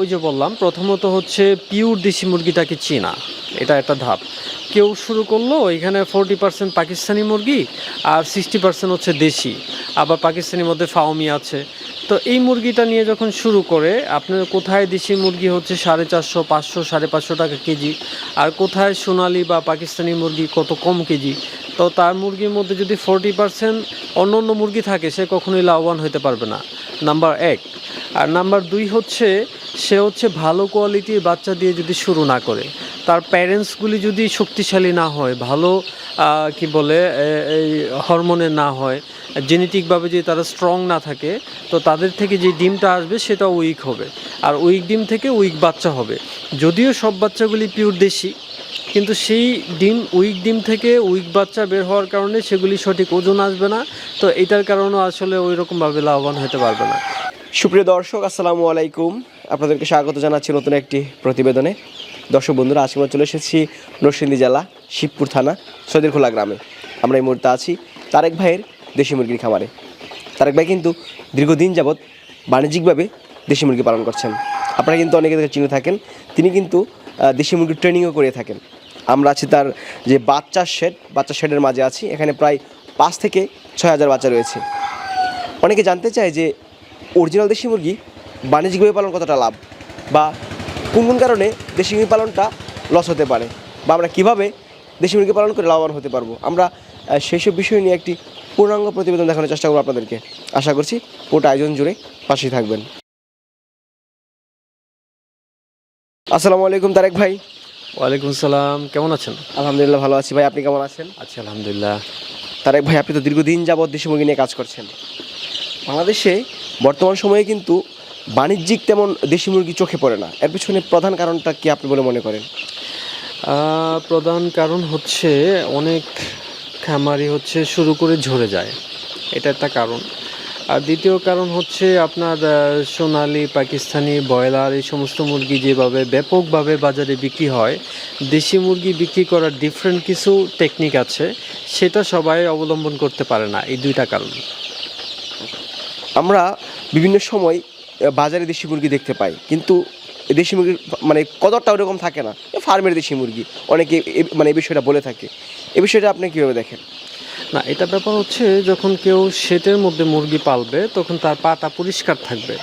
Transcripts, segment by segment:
ওই যে বললাম, প্রথমত হচ্ছে পিওর দেশি মুরগিটাকে চেনা, এটা একটা ধাপ। কেউ শুরু করল, এখানে ফোরটি পার্সেন্ট পাকিস্তানি মুরগি আর সিক্সটি পার্সেন্ট হচ্ছে দেশি, আবার পাকিস্তানির মধ্যে ফাওমি আছে। তো এই মুরগিটা নিয়ে যখন শুরু করে, আপনার কোথায় দেশি মুরগি হচ্ছে সাড়ে চারশো, পাঁচশো, সাড়ে পাঁচশো টাকা কেজি, আর কোথায় সোনালি বা পাকিস্তানি মুরগি কত কম কেজি, তো তার মুরগির মধ্যে যদি ফোরটি পার্সেন্ট অন্য অন্য মুরগি থাকে, সে কখনোই লাভবান হতে পারবে না। নাম্বার এক। আর নাম্বার দুই হচ্ছে সে হচ্ছে ভালো কোয়ালিটির বাচ্চা দিয়ে যদি শুরু না করে। তার প্যারেন্টসগুলি যদি শক্তিশালী না হয়, ভালো কি বলে এই হরমোনের না হয় জেনেটিকভাবে যদি তারা স্ট্রং না থাকে, তো তাদের থেকে যে ডিমটা আসবে সেটা উইক হবে। আর উইক ডিম থেকে উইক বাচ্চা হবে। যদিও সব বাচ্চাগুলি পিওর দেশি, কিন্তু সেই ডিম উইক ডিম থেকে উইক বাচ্চা বের হওয়ার কারণে সেগুলি সঠিক ওজন আসবে না। তো এটার কারণেও আসলে ওই রকমভাবে লাভবান হতে পারবে না। সুপ্রিয় দর্শক, আসসালামু আলাইকুম। আপনাদেরকে স্বাগত জানাচ্ছি নতুন একটি প্রতিবেদনে। দর্শক বন্ধুরা, আজকে আমরা চলে এসেছি নরসিংদী জেলা, শিবপুর থানা, সদিরখোলা গ্রামে। আমরা এই মুহূর্তে আছি তারেক ভাইয়ের দেশি মুরগির খামারে। তারেক ভাই কিন্তু দীর্ঘদিন যাবৎ বাণিজ্যিকভাবে দেশি মুরগি পালন করছেন। আপনারা কিন্তু অনেকে চিনে থাকেন, তিনি কিন্তু দেশি মুরগির ট্রেনিংও করে থাকেন। আমরা আছি তার যে বাচ্চার শেড বাচ্চা শেডের মাঝে আছি, এখানে প্রায় পাঁচ থেকে ছয় হাজার বাচ্চা রয়েছে। অনেকে জানতে চায় যে অরিজিনাল দেশি মুরগি বাণিজ্যিকভাবে পালন কতটা লাভ বা কোন কোন কারণে দেশি মুরগি পালনটা লস হতে পারে বা আমরা কীভাবে দেশি মুরগি পালন করে লাভবান হতে পারব? আমরা সেই সব বিষয় নিয়ে একটি পূর্ণাঙ্গ প্রতিবেদন দেখানোর চেষ্টা করব আপনাদেরকে। আশা করছি পুরোটা আয়োজন জুড়ে পাশেই থাকবেন। আসসালামু আলাইকুম তারেক ভাই। ওয়ালাইকুম সালাম কেমন আছেন? আলহামদুলিল্লাহ ভালো আছি। ভাই আপনি কেমন আছেন? আচ্ছা আলহামদুলিল্লাহ। তারেক ভাই আপনি তো দীর্ঘদিন যাবৎ দেশি মুরগি নিয়ে কাজ করছেন। বাংলাদেশে বর্তমান সময়ে কিন্তু বাণিজ্যিক তেমন দেশি মুরগি চোখে পড়ে না। এর পিছনে প্রধান কারণটা কি আপনি বলে মনে করেন? প্রধান কারণ হচ্ছে অনেক খামারি হচ্ছে শুরু করে ঝরে যায়। এটা একটা কারণ। আর দ্বিতীয় কারণ হচ্ছে আপনার সোনালি পাকিস্তানি ব্রয়লার এই সমস্ত মুরগি যেভাবে ব্যাপকভাবে বাজারে বিক্রি হয় দেশি মুরগি বিক্রি করার ডিফারেন্ট কিছু টেকনিক আছে সেটা সবাই অবলম্বন করতে পারে না এই দুইটা কারণ। আমরা বিভিন্ন সময় বাজারে দেশি মুরগি দেখতে পাই। কিন্তু দেশি মুরগির মানে কদরটা ওরকম থাকে না। ফার্মের দেশি মুরগি। অনেকে মানে এই বিষয়টা বলে থাকে। এ বিষয়টা আপনি কীভাবে দেখেন? না, এটা ব্যাপার হচ্ছে যখন কেউ শেটের মধ্যে মুরগি পালবে, তখন তার পাটা পরিষ্কার থাকবে।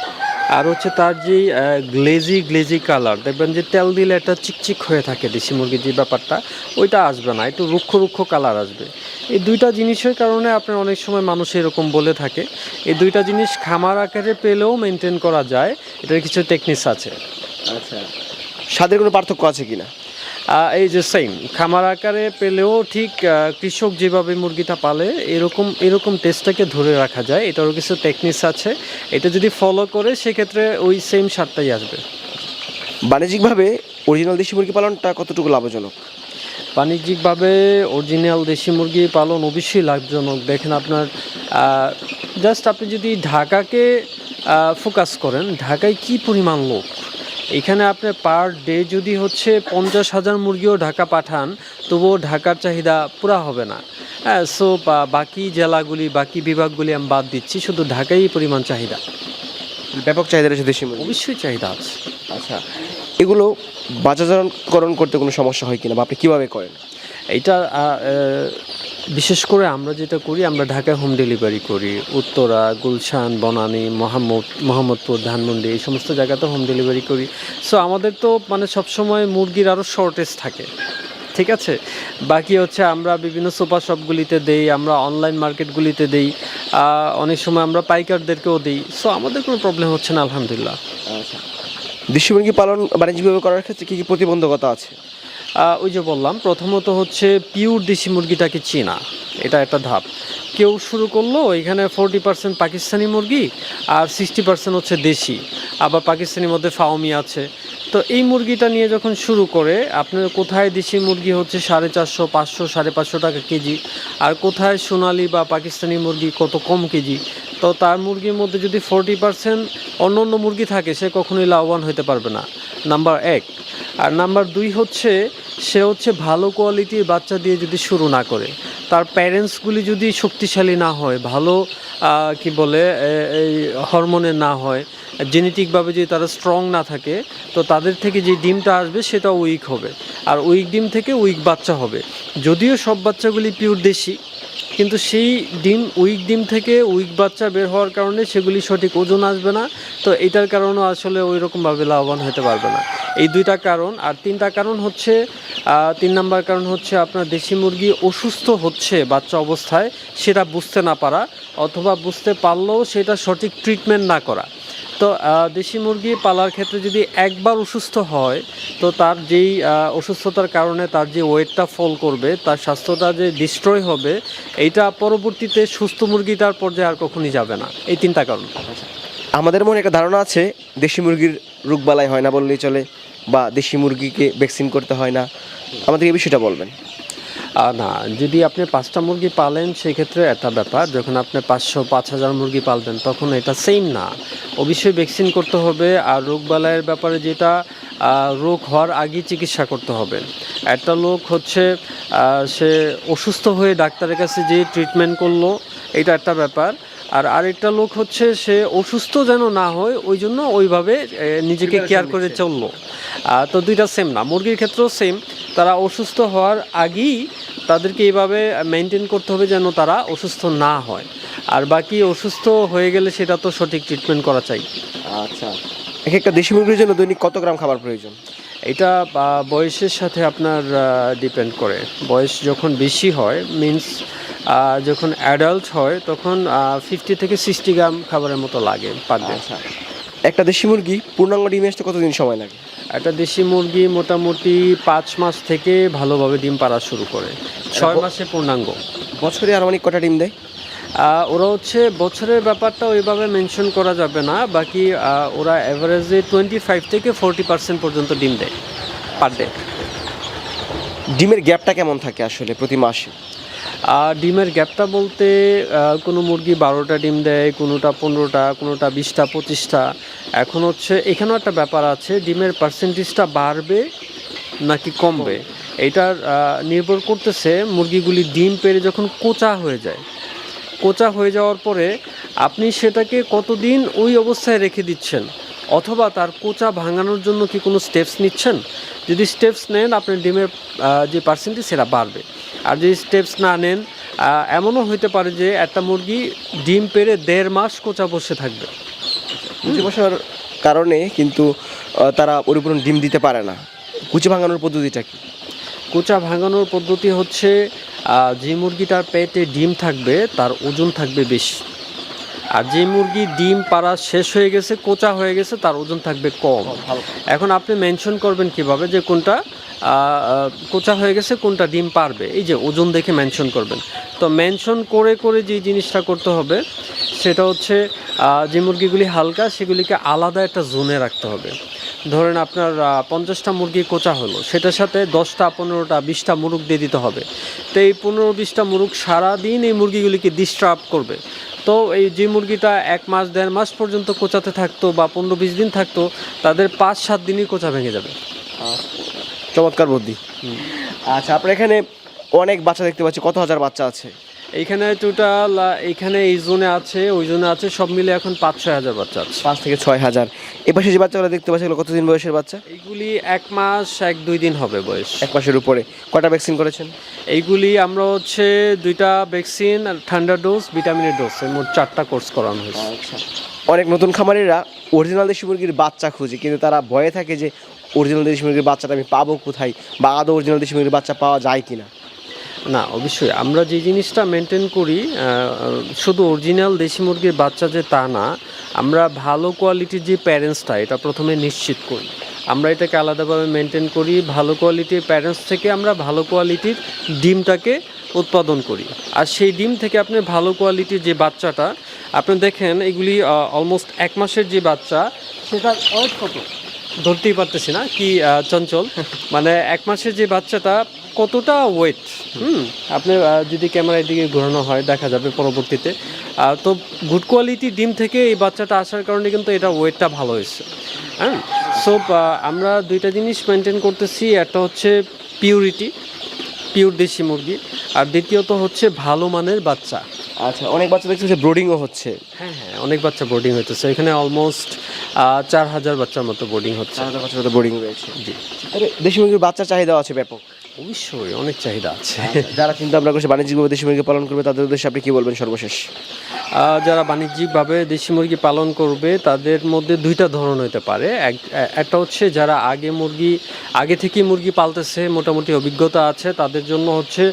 আর হচ্ছে তার যে গ্লেজি গ্লেজি কালার, দেখবেন যে তেল দিলে একটা চিকচিক হয়ে থাকে দেশি মুরগির যে ব্যাপারটা, ওইটা আসবে না। একটু রুক্ষ রুক্ষ কালার আসবে। এই দুইটা জিনিসের কারণে আপনার অনেক সময় মানুষ এরকম বলে থাকে। এই দুইটা জিনিস খামার আকারে পেলেও মেনটেন করা যায় এটার কিছু টেকনিক্স আছে। আচ্ছা। স্বাদের কোনো পার্থক্য আছে কি না এই যে সেম খামার আকারে পেলেও ঠিক কৃষক যেভাবে মুরগিটা পালে এরকম এরকম টেস্টটাকে ধরে রাখা যায় এটারও কিছু টেকনিক্স আছে। এটা যদি ফলো করে সেক্ষেত্রে ওই সেম স্বাদটাই আসবে। বাণিজ্যিকভাবে অরিজিনাল দেশি মুরগি পালনটা কতটুকু লাভজনক? বাণিজ্যিকভাবে অরিজিনাল দেশি মুরগি পালন অবশ্যই লাভজনক। দেখেন আপনার জাস্ট আপনি যদি ঢাকাকে ফোকাস করেন ঢাকায় কি পরিমাণ লোক? এখানে আপনি পার ডে যদি হচ্ছে পঞ্চাশ হাজার মুরগিও ঢাকা পাঠান তবুও ঢাকার চাহিদা পুরা হবে না। হ্যাঁ সো বাকি জেলাগুলি বাকি বিভাগগুলি আমি বাদ দিচ্ছি শুধু ঢাকাই পরিমাণ চাহিদা। ব্যাপক চাহিদা রয়েছে দেশি মুরগি অবশ্যই চাহিদা আছে। আচ্ছা এগুলো বাজারকরণ করতে কোনো সমস্যা হয় কিনা বা আপনি কীভাবে করেন? আহ, বিশেষ করে আমরা যেটা করি আমরা ঢাকায় হোম ডেলিভারি করি। উত্তরা গুলশান বনানী মোহাম্মদ মোহাম্মদপুর ধানমন্ডি এই সমস্ত জায়গাতে হোম ডেলিভারি করি। সো আমাদের তো মানে সবসময় মুরগির আরও শর্টেজ থাকে। ঠিক আছে? বাকি হচ্ছে আমরা বিভিন্ন সোফা শপগুলিতে দেই আমরা অনলাইন মার্কেটগুলিতে দেই অনেক সময় আমরা পাইকারদেরকেও দিই। সো আমাদের কোনো প্রবলেম হচ্ছে না আলহামদুলিল্লাহ। আচ্ছা। দেশি মুরগি পালন বাণিজ্যিকভাবে করার ক্ষেত্রে কী কী প্রতিবন্ধকতা আছে? ওই যে বললাম, প্রথমত হচ্ছে পিওর দেশি মুরগিটাকে চেনা, এটা একটা ধাপ। কেউ শুরু করল, এখানে ফোরটি পার্সেন্ট পাকিস্তানি মুরগি আর সিক্সটি পার্সেন্ট হচ্ছে দেশি। আবার পাকিস্তানির মধ্যে ফাওমি আছে তো এই মুরগিটা নিয়ে যখন শুরু করে, আপনার কোথায় দেশি মুরগি হচ্ছে সাড়ে চারশো, পাঁচশো, সাড়ে পাঁচশো টাকা কেজি? আর কোথায় সোনালি বা পাকিস্তানি মুরগি কত কম কেজি? তো তার মুরগির মধ্যে যদি ফোরটি পার্সেন্ট অন্য অন্য মুরগি থাকে, সে কখনোই লাভবান হতে পারবে না। নাম্বার এক। আর নাম্বার দুই হচ্ছে সে হচ্ছে ভালো কোয়ালিটির বাচ্চা দিয়ে যদি শুরু না করে, তার প্যারেন্টসগুলি যদি শক্তিশালী না হয়, ভালো কি বলে এই হরমোনের না হয় জেনেটিকভাবে যদি তারা স্ট্রং না থাকে, তো তাদের থেকে যে ডিমটা আসবে সেটা উইক হবে। আর উইক ডিম থেকে উইক বাচ্চা হবে। যদিও সব বাচ্চাগুলি পিওর দেশি কিন্তু সেই ডিম উইক ডিম থেকে উইক বাচ্চা বের হওয়ার কারণে সেগুলি সঠিক ওজন আসবে না। তো এটার কারণেও আসলে ওই রকমভাবে লাভবান হতে পারবে না। এই দুইটা কারণ, আর তিনটা কারণ হচ্ছে তিন নাম্বার কারণ হচ্ছে আপনার দেশি মুরগি অসুস্থ হচ্ছে বাচ্চা অবস্থায়, সেটা বুঝতে না পারা অথবা বুঝতে পারলেও সেটা সঠিক ট্রিটমেন্ট না করা। তো দেশি মুরগি পালার ক্ষেত্রে যদি একবার অসুস্থ হয়, তো তার যেই অসুস্থতার কারণে তার যে ওয়েটটা ফল করবে, তার স্বাস্থ্যটা যে ডিস্ট্রয় হবে, এইটা পরবর্তীতে সুস্থ মুরগিটার পর্যায়ে আর কখনই যাবে না। এই তিনটা কারণ। আমাদের মনে একটা ধারণা আছে, দেশি মুরগির রোগবালাই হয় না বললেই চলে, বা দেশি মুরগিকে ভ্যাকসিন করতে হয় না। আমাদের এই বিষয়টা বলবেন। না, যদি আপনি পাঁচটা মুরগি পালেন, সেক্ষেত্রে একটা ব্যাপার। যখন আপনি পাঁচশো, পাঁচ হাজার মুরগি পালবেন, তখন এটা সেম না। অবশ্যই ভ্যাকসিন করতে হবে, আর রোগ রোগবালাইয়ের ব্যাপারে যেটা রোগ হওয়ার আগেই চিকিৎসা করতে হবে। একটা লোক হচ্ছে সে অসুস্থ হয়ে ডাক্তারের কাছে যে ট্রিটমেন্ট করল, এটা একটা ব্যাপার। আর আরেকটা লোক হচ্ছে সে অসুস্থ যেন না হয় ওই জন্য ওইভাবে নিজেকে কেয়ার করে চলল। তো দুইটা সেম না মুরগির ক্ষেত্রেও সেম তারা অসুস্থ হওয়ার আগেই তাদেরকে এইভাবে মেনটেন করতে হবে যেন তারা অসুস্থ না হয়। আর বাকি অসুস্থ হয়ে গেলে সেটা তো সঠিক ট্রিটমেন্ট করা চাই। আচ্ছা। এক একটা দেশি মুরগির জন্য দৈনিক কত গ্রাম খাবার প্রয়োজন? এটা বয়সের সাথে আপনার ডিপেন্ড করে। বয়স যখন বেশি হয় মিন্স যখন অ্যাডাল্ট হয় তখন ফিফটি থেকে সিক্সটি গ্রাম খাবারের মতো লাগে পার ডে আচ্ছা। একটা দেশি মুরগি পূর্ণাঙ্গ ডিম আসতে কতদিন সময় লাগে? একটা দেশি মুরগি মোটামুটি পাঁচ মাস থেকে ভালোভাবে ডিম পাড়া শুরু করে। ছয় মাসে পূর্ণাঙ্গ। বছরে আর অনেক কটা ডিম দেয়? ওরা হচ্ছে বছরের ব্যাপারটা ওইভাবে মেনশন করা যাবে না। বাকি ওরা অ্যাভারেজে টোয়েন্টি ফাইভ থেকে ফোরটি পার্সেন্ট পর্যন্ত ডিম দেয় পার ডে ডিমের গ্যাপটা কেমন থাকে আসলে প্রতি মাসে? আর ডিমের গ্যাপটা বলতে কোনো মুরগি বারোটা ডিম দেয়, কোনোটা পনেরোটা, কোনোটা বিশটা, পঁচিশটা। এখন হচ্ছে, এখানেও একটা ব্যাপার আছে, ডিমের পার্সেন্টেজটা বাড়বে নাকি কমবে? এটার নির্ভর করতেছে মুরগিগুলি ডিম পেড়ে যখন কোচা হয়ে যায়। কোচা হয়ে যাওয়ার পরে আপনি সেটাকে কতদিন ওই অবস্থায় রেখে দিচ্ছেন? অথবা তার কোচা ভাঙানোর জন্য কি কোনো স্টেপস নিচ্ছেন? যদি স্টেপস নেন আপনার ডিমের যে পার্সেন্টেজ সেটা বাড়বে। আর যদি স্টেপস না নেন এমনও হতে পারে যে একটা মুরগি ডিম পেড়ে দেড় মাস কোচা বসে থাকবে। কুচি বসার কারণে কিন্তু তারা পরিপূর্ণ ডিম দিতে পারে না। কুচি ভাঙানোর পদ্ধতিটা কি? কোচা ভাঙানোর পদ্ধতি হচ্ছে যে মুরগিটার পেটে ডিম থাকবে তার ওজন থাকবে বেশি। আর যে মুরগি ডিম পাড়া শেষ হয়ে গেছে কোচা হয়ে গেছে তার ওজন থাকবে কম। এখন আপনি মেনশন করবেন কীভাবে যে কোনটা কোচা হয়ে গেছে কোনটা ডিম পারবে। এই যে ওজন দেখে মেনশন করবেন। তো মেনশন করে করে যে জিনিসটা করতে হবে সেটা হচ্ছে যে মুরগিগুলি হালকা সেগুলিকে আলাদা একটা জোনে রাখতে হবে। ধরেন আপনার পঞ্চাশটা মুরগি কোচা হলো সেটার সাথে দশটা পনেরোটা বিশটা মুরগ দিয়ে দিতে হবে। তো এই পনেরো বিশটা মুরগ সারাদিন এই মুরগিগুলিকে ডিস্টার্ব করবে। তো এই যে মুরগিটা এক মাস দেড় মাস পর্যন্ত কোচাতে থাকতো বা পনেরো বিশ দিন থাকতো তাদের পাঁচ সাত দিনই কোচা ভেঙে যাবে। চমৎকার বুদ্ধি। আচ্ছা আপনার এখানে অনেক বাচ্চা দেখতে পাচ্ছি কত হাজার বাচ্চা আছে? এইখানে টোটাল এইখানে এই জোনে আছে ওই জোনে আছে সব মিলে এখন পাঁচ ছয় হাজার বাচ্চা আছে। পাঁচ থেকে ছয় হাজার। এ পাশে যে বাচ্চাগুলো দেখতে পাচ্ছি এগুলো কতদিন বয়সের বাচ্চা? এইগুলি এক মাস এক দুই দিন হবে বয়স। এক মাসের উপরে। কটা ভ্যাকসিন করেছেন? এইগুলি আমরা হচ্ছে দুইটা ভ্যাকসিন আর ঠান্ডা ডোজ ভিটামিনের ডোজ এই মোট চারটা কোর্স করানো হয়েছে। আচ্ছা। অনেক নতুন খামারিরা অরিজিনাল দেশি মুরগির বাচ্চা খুঁজে কিন্তু তারা ভয়ে থাকে যে অরিজিনাল দেশি মুরগির বাচ্চাটা আমি পাবো কোথায় বা আদৌ অরিজিনাল দেশি মুরগির বাচ্চা পাওয়া যায় কিনা। না, অবশ্যই। আমরা যে জিনিসটা মেনটেন করি শুধু অরিজিনাল দেশি মুরগির বাচ্চা যে তা না, আমরা ভালো কোয়ালিটির যে প্যারেন্টসটা এটা প্রথমে নিশ্চিত করি। আমরা এটাকে আলাদাভাবে মেনটেন করি, ভালো কোয়ালিটির প্যারেন্টস থেকে আমরা ভালো কোয়ালিটির ডিমটাকে উৎপাদন করি। আর সেই ডিম থেকে আপনি ভালো কোয়ালিটির যে বাচ্চাটা, আপনি দেখেন, এগুলি অলমোস্ট এক মাসের যে বাচ্চা সেটা ওয়েট কত? ধরতেই পারতেছি না, কি চঞ্চল? মানে এক মাসের যে বাচ্চাটা, কতটা ওয়েট হুম, আপনি যদি ক্যামেরার দিকে ঘোরানো হয়, দেখা যাবে পরবর্তীতে। তো গুড কোয়ালিটি ডিম থেকে এই বাচ্চাটা আসার কারণে কিন্তু এটা ওয়েটটা ভালো হয়েছে। হ্যাঁ সো আমরা দুইটা জিনিস মেনটেন করতেছি, একটা হচ্ছে পিউরিটি পিওর দেশি মুরগি, আর দ্বিতীয়ত হচ্ছে ভালো মানের বাচ্চা। আচ্ছা অনেক বাচ্চা দেখছি যে ব্রোডিংও হচ্ছে। হ্যাঁ হ্যাঁ অনেক বাচ্চা বোর্ডিং হইতেছে এখানে অলমোস্ট চার হাজার বাচ্চার মতো বোর্ডিং হচ্ছে। হাজার বাচ্চার মতো ব্রোডিং রয়েছে। জি। দেশি মুরগির বাচ্চার চাহিদা আছে ব্যাপক। অবশ্যই অনেক চাহিদা আছে। যারা চিন্তা ভাবনা করছে বাণিজ্যিকভাবে দেশি মুরগি পালন করবে তাদের উদ্দেশ্যে আপনি কি বলবেন সর্বশেষ? যারা বাণিজ্যিকভাবে দেশি মুরগি পালন করবে, তাদের মধ্যে দুইটা ধরন হতে পারে। এক- একটা হচ্ছে যারা আগে মুরগি, আগে থেকেই মুরগি পালতেছে, মোটামুটি অভিজ্ঞতা আছে, তাদের জন্য হচ্ছে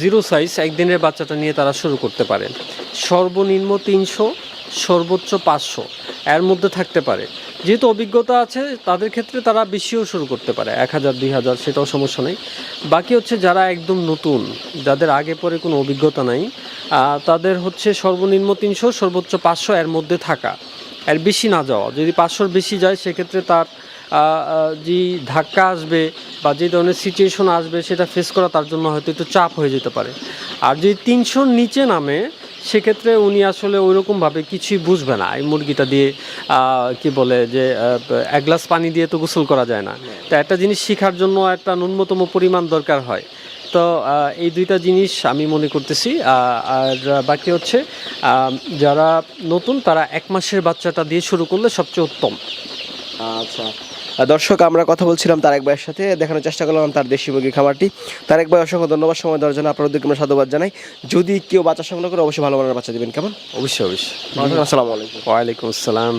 জিরো সাইজ একদিনের বাচ্চাটা নিয়ে তারা শুরু করতে পারে। সর্বনিম্ন তিনশো, সর্বোচ্চ পাঁচশো। এর মধ্যে থাকতে পারে। যেহেতু অভিজ্ঞতা আছে, তাদের ক্ষেত্রে তারা বেশিও শুরু করতে পারে, এক হাজার, দুই হাজার, সেটাও সমস্যা নেই। বাকি হচ্ছে যারা একদম নতুন, যাদের আগে পরে কোনো অভিজ্ঞতা নাই তাদের হচ্ছে সর্বনিম্ন তিনশো, সর্বোচ্চ পাঁচশো এর মধ্যে থাকা। এর বেশি না যাওয়া। যদি পাঁচশোর বেশি যায়, সেক্ষেত্রে তার যে ধাক্কা আসবে বা যে ধরনের সিচুয়েশন আসবে, সেটা ফেস করা তার জন্য হয়তো একটু চাপ হয়ে যেতে পারে। আর যদি তিনশোর নিচে নামে সেক্ষেত্রে উনি আসলে ওইরকমভাবে কিছুই বুঝবে না। এই মুরগিটা দিয়ে কি বলে যে এক গ্লাস পানি দিয়ে তো গোসল করা যায় না। তো একটা জিনিস শেখার জন্য একটা ন্যূনতম পরিমাণ দরকার হয়। তো এই দুইটা জিনিস আমি মনে করতেছি আর বাকি হচ্ছে যারা নতুন তারা এক মাসের বাচ্চাটা দিয়ে শুরু করলে সবচেয়ে উত্তম। আচ্ছা। দর্শক আমরা কথা বলছিলাম তারেক ভাইয়ের সাথে দেখানোর চেষ্টা করলাম তার দেশি মুরগির খামারটি। তারেক ভাই অসংখ্য ধন্যবাদ সময় দেওয়ার জন্য আপনার উদ্যোগে আমরা সাধুবাদ জানাই। যদি কেউ বাচ্চা সংগ্রহ করে অবশ্যই ভালো মানের বাচ্চা দেবেন। কেমন? অবশ্যই অবশ্যই। আসসালামু আলাইকুম। ওয়ালাইকুম আসসালাম।